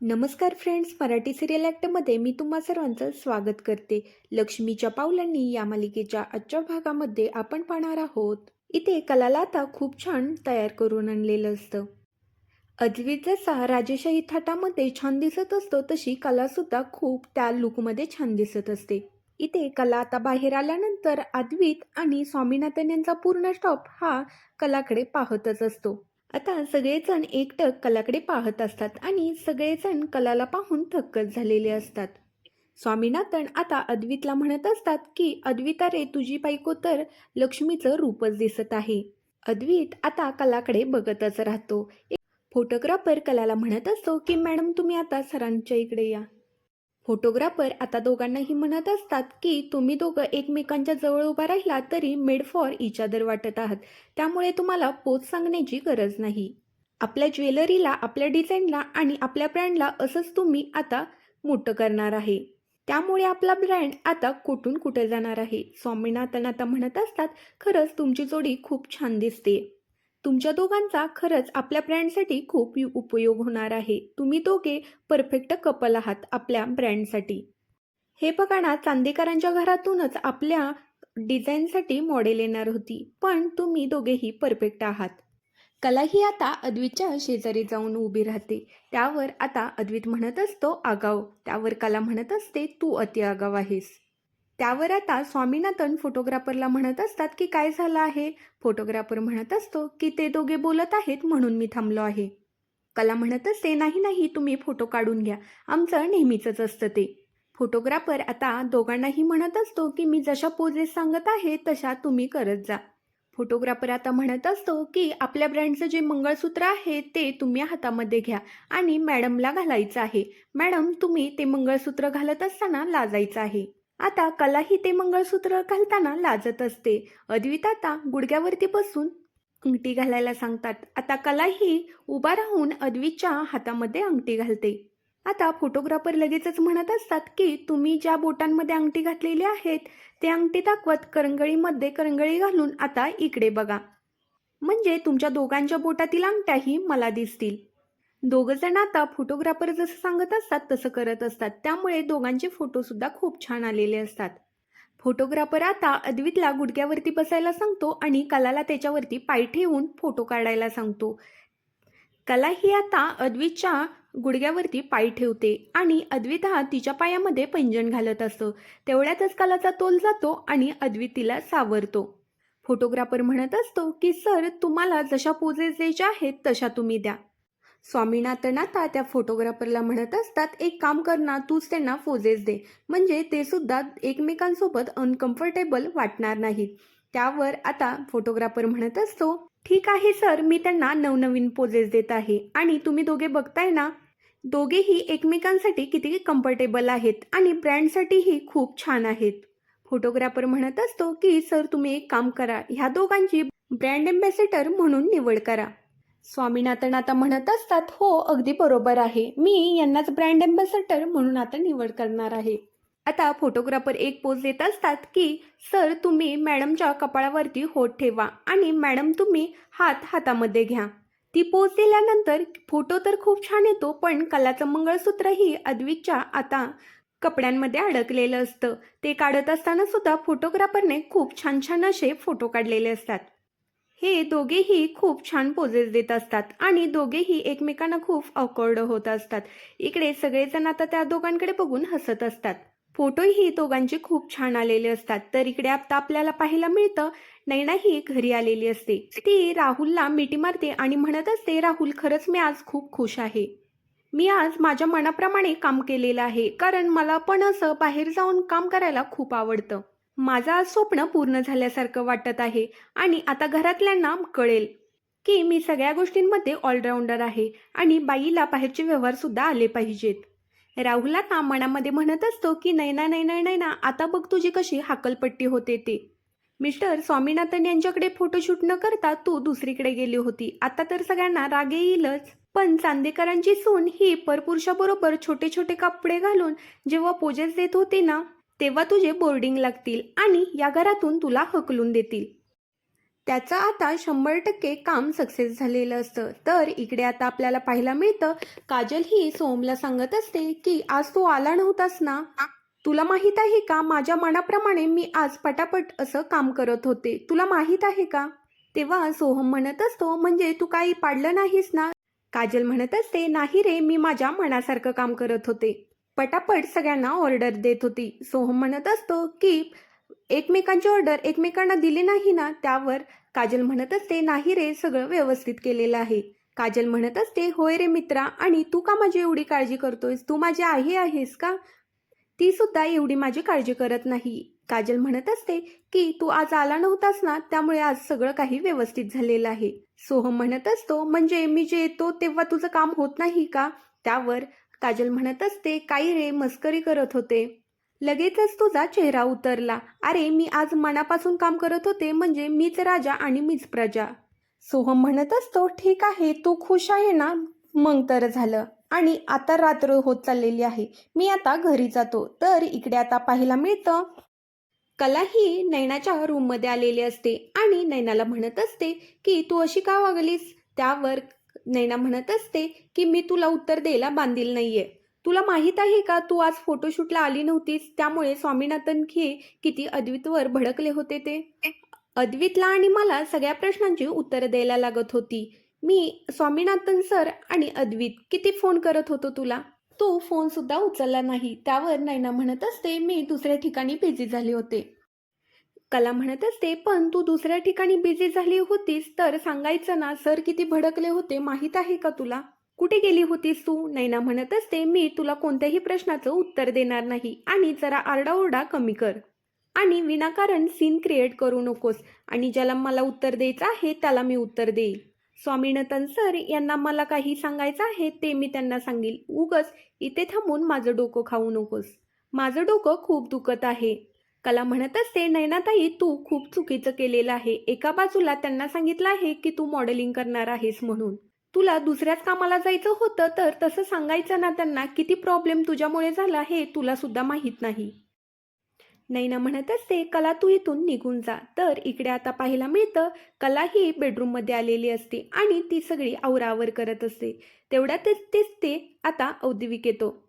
नमस्कार friends Marathi serial ॲक्टमध्ये मी तुम्हा सर्वांचं स्वागत करते. लक्ष्मीच्या पावलांनी या मालिकेच्या आजच्या भागामध्ये आपण पाहणार आहोत. इथे कलाला आता खूप छान तयार करून आणलेलं असतं. अद्वित जसा राजेशाही थाटामध्ये छान दिसत असतो तशी कलासुद्धा खूप त्या लुकमध्ये छान दिसत असते. इथे कला आता बाहेर आल्यानंतर अद्वित आणि स्वामीनाथन यांचा पूर्ण स्टॉप हा कलाकडे पाहतच असतो. आता सगळेजण एकटक कलाकडे पाहत असतात आणि सगळेजण कलाला पाहून थक्कच झालेले असतात. स्वामीनाथन आता अद्वितला म्हणत असतात की अद्विता रे तुझी बायको तर लक्ष्मीचं रूपच दिसत आहे. अद्वित आता कलाकडे बघतच राहतो. एक फोटोग्राफर कलाला म्हणत असतो की मॅडम तुम्ही आता सरांच्या इकडे या. फोटोग्राफर आता दोघांनाही म्हणत असतात की तुम्ही दोघं एकमेकांच्या जवळ उभा राहिला तरी मेड फॉर इच अदर वाटत आहात. त्यामुळे तुम्हाला पोच सांगण्याची गरज नाही. आपल्या ज्वेलरीला आपल्या डिझाईनला आणि आपल्या ब्रँडला असंच तुम्ही आता मोठं करणार आहे. त्यामुळे आपला ब्रँड आता कुठून कुठे जाणार आहे? स्वामीनाथन आता म्हणत असतात खरंच तुमची जोडी खूप छान दिसते. तुमच्या दोघांचा खरंच आपल्या ब्रँडसाठी खूप यु- उपयोग होणार आहे. तुम्ही दोघे परफेक्ट कपल आहात आपल्या ब्रँडसाठी हे बघा ना चांदेकरांच्या घरातूनच आपल्या डिझाईनसाठी मॉडेल येणार होती. पण तुम्ही दोघेही परफेक्ट आहात. कला ही आता अद्वितच्या शेजारी जाऊन उभी राहते. त्यावर आता अद्वित म्हणत असतो आगाव. त्यावर कला म्हणत असते तू अति आगाव आहेस. त्यावर आता स्वामीनाथन फोटोग्राफरला म्हणत असतात की काय झालं आहे? फोटोग्राफर म्हणत असतो की ते दोघे बोलत आहेत म्हणून मी थांबलो आहे. कला म्हणत असते नाही नाही तुम्ही फोटो काढून घ्या. आमचं नेहमीचंच असतं ते. फोटोग्राफर आता दोघांनाही म्हणत असतो की मी जशा पोजेस सांगत आहे तशा तुम्ही करत जा. फोटोग्राफर आता म्हणत असतो की आपल्या ब्रँडचं जे मंगळसूत्र आहे ते तुम्ही हातामध्ये घ्या आणि मॅडमला घालायचं आहे. मॅडम तुम्ही ते मंगळसूत्र घालत असताना लाजायचं आहे. आता कलाही ते मंगळसूत्र घालताना लाजत असते. अद्वित आता गुडघ्यावरती बसून अंगठी घालायला सांगतात. आता कलाही उभा राहून अद्वितच्या हातामध्ये अंगठी घालते. आता फोटोग्राफर लगेचच म्हणत असतात की तुम्ही ज्या बोटांमध्ये अंगठी घातलेली आहेत ते अंगठी दाखवत करंगळीमध्ये करंगळी घालून आता इकडे बघा. म्हणजे तुमच्या दोघांच्या बोटातील अंगठ्याही मला दिसतील. दोघंजण आता फोटोग्राफर जसं सांगत असतात तसं करत असतात. त्यामुळे दोघांचे फोटोसुद्धा खूप छान आलेले असतात. फोटोग्राफर आता अद्वितला गुडघ्यावरती बसायला सांगतो आणि कलाला त्याच्यावरती पाय ठेवून फोटो काढायला सांगतो. कला ही आता अद्वितच्या गुडघ्यावरती पाय ठेवते आणि अद्वित हा तिच्या पायामध्ये पैंजण घालत असतो. तेवढ्यातच कलाचा तोल जातो आणि अद्वित तिला सावरतो. फोटोग्राफर म्हणत असतो की सर तुम्हाला जशा पोजेस द्यायच्या आहेत तशा तुम्ही द्या. स्वामीनाथना त्या फोटोग्राफरला म्हणत असतात एक काम कर ना तूच त्यांना पोजेस दे. म्हणजे ते सुद्धा एकमेकांसोबत अनकम्फर्टेबल वाटणार नाहीत. त्यावर आता फोटोग्राफर म्हणत असतो ठीक आहे सर मी त्यांना नवनवीन पोजेस देत आहे. आणि तुम्ही दोघे बघताय ना दोघेही एकमेकांसाठी किती कम्फर्टेबल आहेत आणि ब्रँडसाठीही खूप छान आहेत. फोटोग्राफर म्हणत असतो की सर तुम्ही एक काम करा ह्या दोघांची ब्रँड एम्बॅसेडर म्हणून निवड करा. स्वामीनाथन आता म्हणत असतात हो अगदी बरोबर आहे. मी यांनाच ब्रँड अँबॅसेडर म्हणून आता निवड करणार आहे. आता फोटोग्राफर एक पोज देत असतात की सर तुम्ही मॅडमच्या कपाळावरती होठ ठेवा आणि मॅडम तुम्ही हात हातामध्ये घ्या. ती पोज दिल्यानंतर फोटो तर खूप छान येतो पण कलाचं मंगळसूत्रही अद्वितच्या आता कपड्यांमध्ये अडकलेलं असतं. ते काढत असताना सुद्धा फोटोग्राफरने खूप छान छान असे फोटो काढलेले असतात. हे दोघेही खूप छान पोजेस देत असतात आणि दोघेही एकमेकांना खूप अकॉर्ड होत असतात. इकडे सगळेजण आता त्या दोघांकडे बघून हसत असतात. फोटोही दोघांचे खूप छान आलेले असतात. तर इकडे आता आपल्याला पाहायला मिळतं नैना ही घरी आलेली असते. ती राहुलला मिठी मारते आणि म्हणत असते राहुल खरंच मी आज खूप खुश आहे. मी आज माझ्या मनाप्रमाणे काम केलेलं आहे. कारण मला पण असं बाहेर जाऊन काम करायला खूप आवडतं. माझं आज स्वप्न पूर्ण झाल्यासारखं वाटत आहे आणि आता घरातल्यांना कळेल. की मी सगळ्या गोष्टींमध्ये ऑलराऊंडर आहे आणि बाईला बाहेरचे व्यवहारसुद्धा आले पाहिजेत. राहुल आता मनामध्ये म्हणत असतो की नैना नैना नैना आता बघ तुझी कशी हाकलपट्टी होते ते. मिस्टर स्वामीनाथन यांच्याकडे फोटोशूट न करता तू दुसरीकडे गेली होती. आता तर सगळ्यांना राग येईलच. पण चांदेकरांची सून ही परपुरुषाबरोबर छोटे छोटे कपडे घालून जेव्हा पोजेस देत होती ना तेव्हा तुझे बोर्डिंग लागतील आणि या घरातून तुला हकलून देतील. त्याचं आता शंभर टक्के काम सक्सेस झालेलं असतं. तर इकडे आता आपल्याला पाहायला मिळतं काजल ही सोहमला सांगत असते की आज तू आला नव्हतास ना? तुला माहीत आहे का? माझ्या मनाप्रमाणे मी आज पटापट असं काम करत होते. तुला माहीत आहे का? तेव्हा सोहम म्हणत असतो म्हणजे तू काही पाडलं नाहीस ना? काजल म्हणत असते नाही रे मी माझ्या मनासारखं काम करत होते. पटापट सगळ्यांना ऑर्डर देत होती. सोहम म्हणत असतो की एकमेकांची ऑर्डर एकमेकांना दिली नाही ना त्यावर काजल म्हणत असते नाही रे सगळं व्यवस्थित केलेलं आहे. काजल म्हणत असते होय रे मित्रा आणि तू का माझी एवढी काळजी करतोयस? तू माझी आई आहेस का? ती सुद्धा एवढी माझी काळजी करत नाही. काजल म्हणत असते की तू आज आला नव्हतास ना त्यामुळे आज सगळं काही व्यवस्थित झालेलं आहे. सोहम म्हणत असतो म्हणजे मी जे येतो तेव्हा तुझं काम होत नाही का? त्यावर काजल म्हणत असते काही रे मस्करी करत होते. लगेचच तुझा चेहरा उतरला. अरे मी आज मनापासून काम करत होते म्हणजे मीच राजा आणि मीच प्रजा. सोहम म्हणत असतो ठीक आहे तू खुश आहे ना? मग तर झालं. आणि आता रात्र होत चाललेली आहे. मी आता घरी जातो. तर इकडे आता पाहायला मिळतं. कला ही नैनाच्या रूममध्ये आलेली असते आणि नैनाला म्हणत असते की तू अशी का वागलीस? त्यावर नैना म्हणत असते की मी तुला उत्तर द्यायला बांधील नाहीये. तुला माहीत आहे का तू आज फोटोशूटला आली नव्हतीस? त्यामुळे स्वामीनाथन खे किती अद्वितवर भडकले होते ते? अद्वितला आणि मला सगळ्या प्रश्नांची उत्तरं द्यायला लागत होती. मी स्वामीनाथन सर आणि अद्वित किती फोन करत होतो तुला? तो फोन सुद्धा उचलला नाही. त्यावर नैना म्हणत असते मी दुसऱ्या ठिकाणी बिझी झाले होते. कला म्हणत असते पण तू दुसऱ्या ठिकाणी बिझी झाली होतीस तर सांगायचं ना सर किती भडकले होते माहीत आहे का तुला? कुठे गेली होतीस तू? नैना म्हणत असते मी तुला कोणत्याही प्रश्नाचं उत्तर देणार नाही. आणि जरा आरडाओरडा कमी कर. आणि विनाकारण सीन क्रिएट करू नकोस. आणि ज्याला मला उत्तर द्यायचं आहे त्याला मी उत्तर देईल. स्वामीनाथन सर यांना मला काही सांगायचं आहे ते मी त्यांना सांगेल. उगस इथे थांबून माझं डोकं खाऊ नकोस. माझं डोकं खूप दुखत आहे. कला म्हणत असते नैनाताई तू खूप चुकीचं केलेलं आहे. एका बाजूला त्यांना सांगितलं आहे की तू मॉडेलिंग करणार आहेस म्हणून. तुला दुसऱ्याच कामाला जायचं होतं तर तसं सांगायचं ना त्यांना किती प्रॉब्लेम तुझ्यामुळे झाला हे तुला सुद्धा माहीत नाही. नैना म्हणत असते कला तू इथून निघून जा. तर इकडे आता पाहायला मिळतं कला ही बेडरूममध्ये आलेली असते आणि ती सगळी आवरावर करत असते. तेवढ्यातच तेच ते आता औद्योगिक येतो.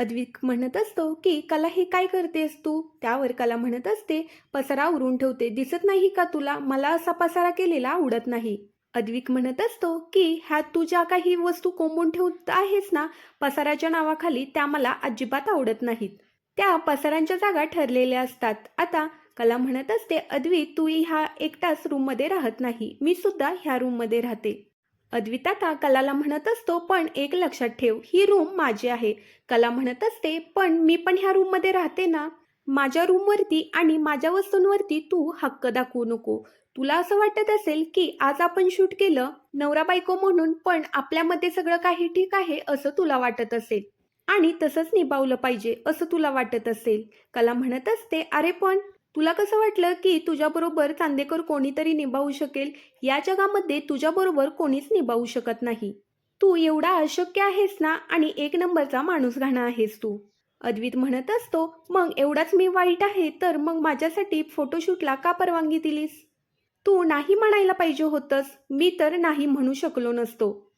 अद्विक म्हणत असतो की कला हे काय करतेस तू? त्यावर कला म्हणत असते पसारा उरून ठेवते. दिसत नाही का तुला? मला असा पसारा केलेला आवडत नाही. अद्विक म्हणत असतो की ह्या तू ज्या काही वस्तू कोंबून ठेवत आहेस ना पसाराच्या नावाखाली त्या मला अजिबात आवडत नाहीत. त्या पसारांच्या जागा ठरलेल्या असतात. आता कला म्हणत असते अद्वित तू ह्या एकटाच रूममध्ये राहत नाही. मी सुद्धा ह्या रूममध्ये राहते. अद्विता का कलाला म्हणत असतो पण एक लक्षात ठेव ही रूम माझी आहे. कला म्हणत असते पण मी पण ह्या रूममध्ये राहते ना. माझ्या रूमवरती आणि माझ्या वस्तूंवरती तू हक्क दाखवू नको. तुला असं वाटत असेल की आज आपण शूट केलं नवरा बायको म्हणून पण आपल्यामध्ये सगळं काही ठीक आहे असं तुला वाटत असेल. आणि तसंच निभावलं पाहिजे असं तुला वाटत असेल. कला म्हणत असते अरे पण तुला कसं वाटलं की तुझ्याबरोबर चांदेकर कोणीतरी निभावू शकेल? या जगामध्ये तुझ्याबरोबर कोणीच निभावू शकत नाही. तू एवढा अशक्य आहेस ना आणि एक नंबरचा माणूस घाणा आहेस तू. अद्वित म्हणत असतो मग एवढाच मी वाईट आहे तर मग माझ्यासाठी फोटोशूटला का परवानगी दिलीस? तू नाही म्हणायला पाहिजे होतंस. मी तर नाही म्हणू शकलो नसतो.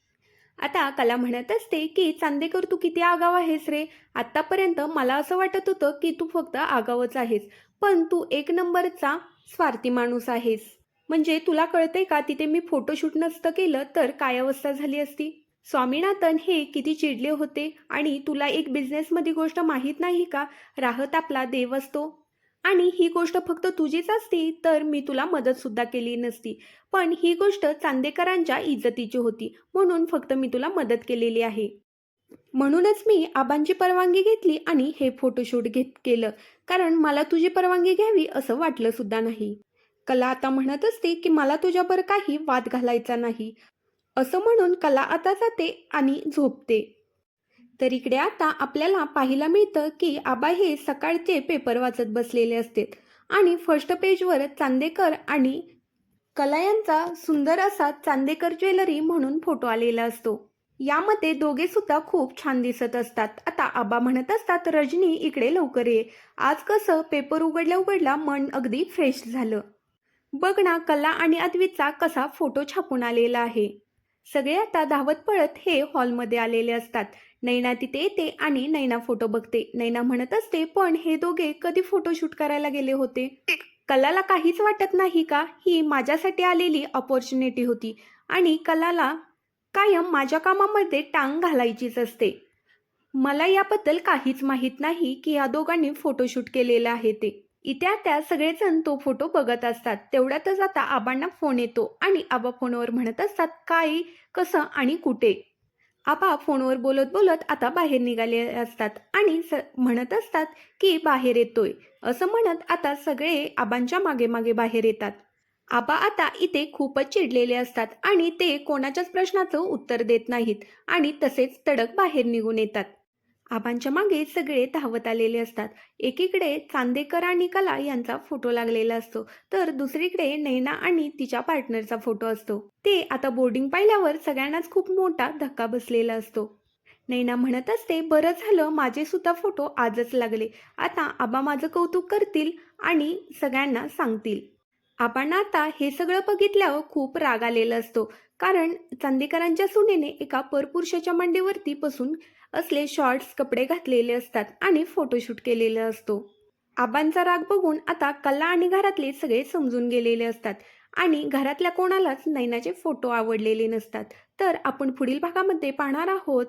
आता कला म्हणत असते की चांदेकर तू किती आगाव आहेस रे? आत्तापर्यंत मला असं वाटत होतं की तू फक्त आगावच आहेस. पण तू एक नंबरचा स्वार्थी माणूस आहेस. म्हणजे तुला कळते का तिथे मी फोटोशूट नसतं केलं तर काय अवस्था झाली असती? स्वामीनाथन हे किती चिडले होते आणि तुला एक बिझनेसमध्ये गोष्ट माहीत नाही का? राहत आपला देव असतो. आणि ही गोष्ट फक्त तुझीच असती तर मी तुला मदतसुद्धा केली नसती. पण ही गोष्ट चांदेकरांच्या इज्जतीची होती म्हणून फक्त मी तुला मदत केलेली आहे. म्हणूनच मी आबांची परवानगी घेतली आणि हे फोटोशूट घेत केलं. कारण मला तुझी परवानगी घ्यावी असं वाटलं सुद्धा नाही. कला आता म्हणत असते की मला तुझ्यावर काही वाद घालायचा नाही. असं म्हणून कला आता जाते आणि झोपते. तर इकडे आता आपल्याला पाहायला मिळतं की आबा हे सकाळचे पेपर वाचत बसलेले असतात आणि फर्स्ट पेजवर चांदेकर आणि कला यांचा सुंदर असा चांदेकर ज्वेलरी म्हणून फोटो आलेला असतो. यामध्ये दोघे सुद्धा खूप छान दिसत असतात. आता आबा म्हणत असतात रजनी इकडे लवकर ये. आज कसं पेपर उघडल्या उघडला मन अगदी फ्रेश झालं. बघ ना कला आणि अद्वितचा कसा फोटो छापून आलेला आहे. सगळे आता धावत पळत हे हॉलमध्ये आलेले असतात. नैना तिथे येते आणि नैना फोटो बघते. नैना म्हणत असते पण हे दोघे कधी फोटोशूट करायला गेले होते? कलाला काहीच वाटत नाही का? ही माझ्यासाठी आलेली ऑपॉर्च्युनिटी होती आणि कलाला कायम माझ्या कामामध्ये टांग घालायचीच असते. मला याबद्दल काहीच माहीत नाही की या दोघांनी फोटोशूट केलेलं आहे ते. इत्या त्या सगळेजण तो फोटो बघत असतात. तेवढ्यातच आता आबांना फोन येतो आणि आबा फोनवर म्हणत असतात काय? कसं? आणि कुठे? आबा फोनवर बोलत बोलत आता बाहेर निघाले असतात आणि स म्हणत असतात की बाहेर येतोय. असं म्हणत आता सगळे आबांच्या मागे मागे बाहेर येतात. आबा आता इथे खूपच चिडलेले असतात आणि ते कोणाच्याच प्रश्नाचं उत्तर देत नाहीत आणि तसेच तडक बाहेर निघून येतात. आबांच्या मागे सगळे धावत आलेले असतात. एकीकडे चांदेकर आणि कला यांचा फोटो लागलेला असतो. तर दुसरीकडे नैना आणि तिच्या पार्टनरचा फोटो असतो. ते आता बोर्डिंग पाहिल्यावर सगळ्यांनाच खूप मोठा धक्का बसलेला असतो. नैना म्हणत असते बरं झालं माझे सुद्धा फोटो आजच लागले. आता आबा माझं कौतुक करतील आणि सगळ्यांना सांगतील. आबांना आता हे सगळं बघितल्यावर खूप राग आलेला असतो. कारण चांदेकरांच्या सुनेने एका परपुरुषाच्या मांडीवरती बसून असले शॉर्ट्स कपडे घातलेले असतात आणि फोटोशूट केलेला असतो. आबांचा राग बघून आता कला आणि घरातले सगळे समजून गेलेले असतात. आणि घरातल्या कोणालाच नैनाचे फोटो आवडलेले नसतात. तर आपण पुढील भागामध्ये पाहणार आहोत.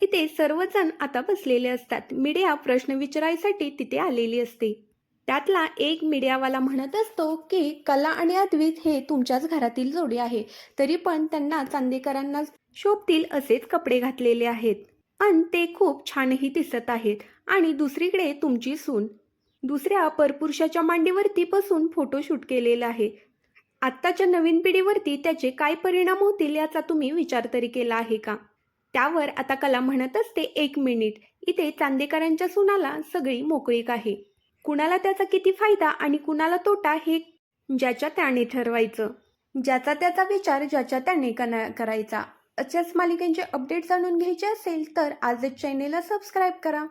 इथे सर्वजण आता बसलेले असतात. मीडिया प्रश्न विचारायसाठी तिथे आलेली असते. त्यातला एक मीडियावाला म्हणत असतो की कला आणि अद्वित हे तुमच्याच घरातील जोडी आहे. तरी पण त्यांना चांदेकरांना शोभतील असेच कपडे घातलेले आहेत. आणि ते खूप छानही दिसत आहेत. आणि दुसरीकडे तुमची सून. दुसऱ्या परपुरुषाच्या मांडीवरती बसून फोटोशूट केलेला आहे. आत्ताच्या नवीन पिढीवरती त्याचे काय परिणाम होतील याचा तुम्ही विचार तरी केला आहे का? त्यावर आता कला म्हणत असते एक मिनिट. इथे चांदेकरांच्या सुनाला सगळी मोकळीक आहे. कुणाला त्याचा किती फायदा आणि कुणाला तोटा हे ज्याच्या त्याने ठरवायचं. ज्याचा त्याचा विचार ज्याच्या त्याने कना करायचा. अशाच मालिकांचे अपडेट जाणून घ्यायचे असेल तर आजच चॅनेलला सबस्क्राईब करा.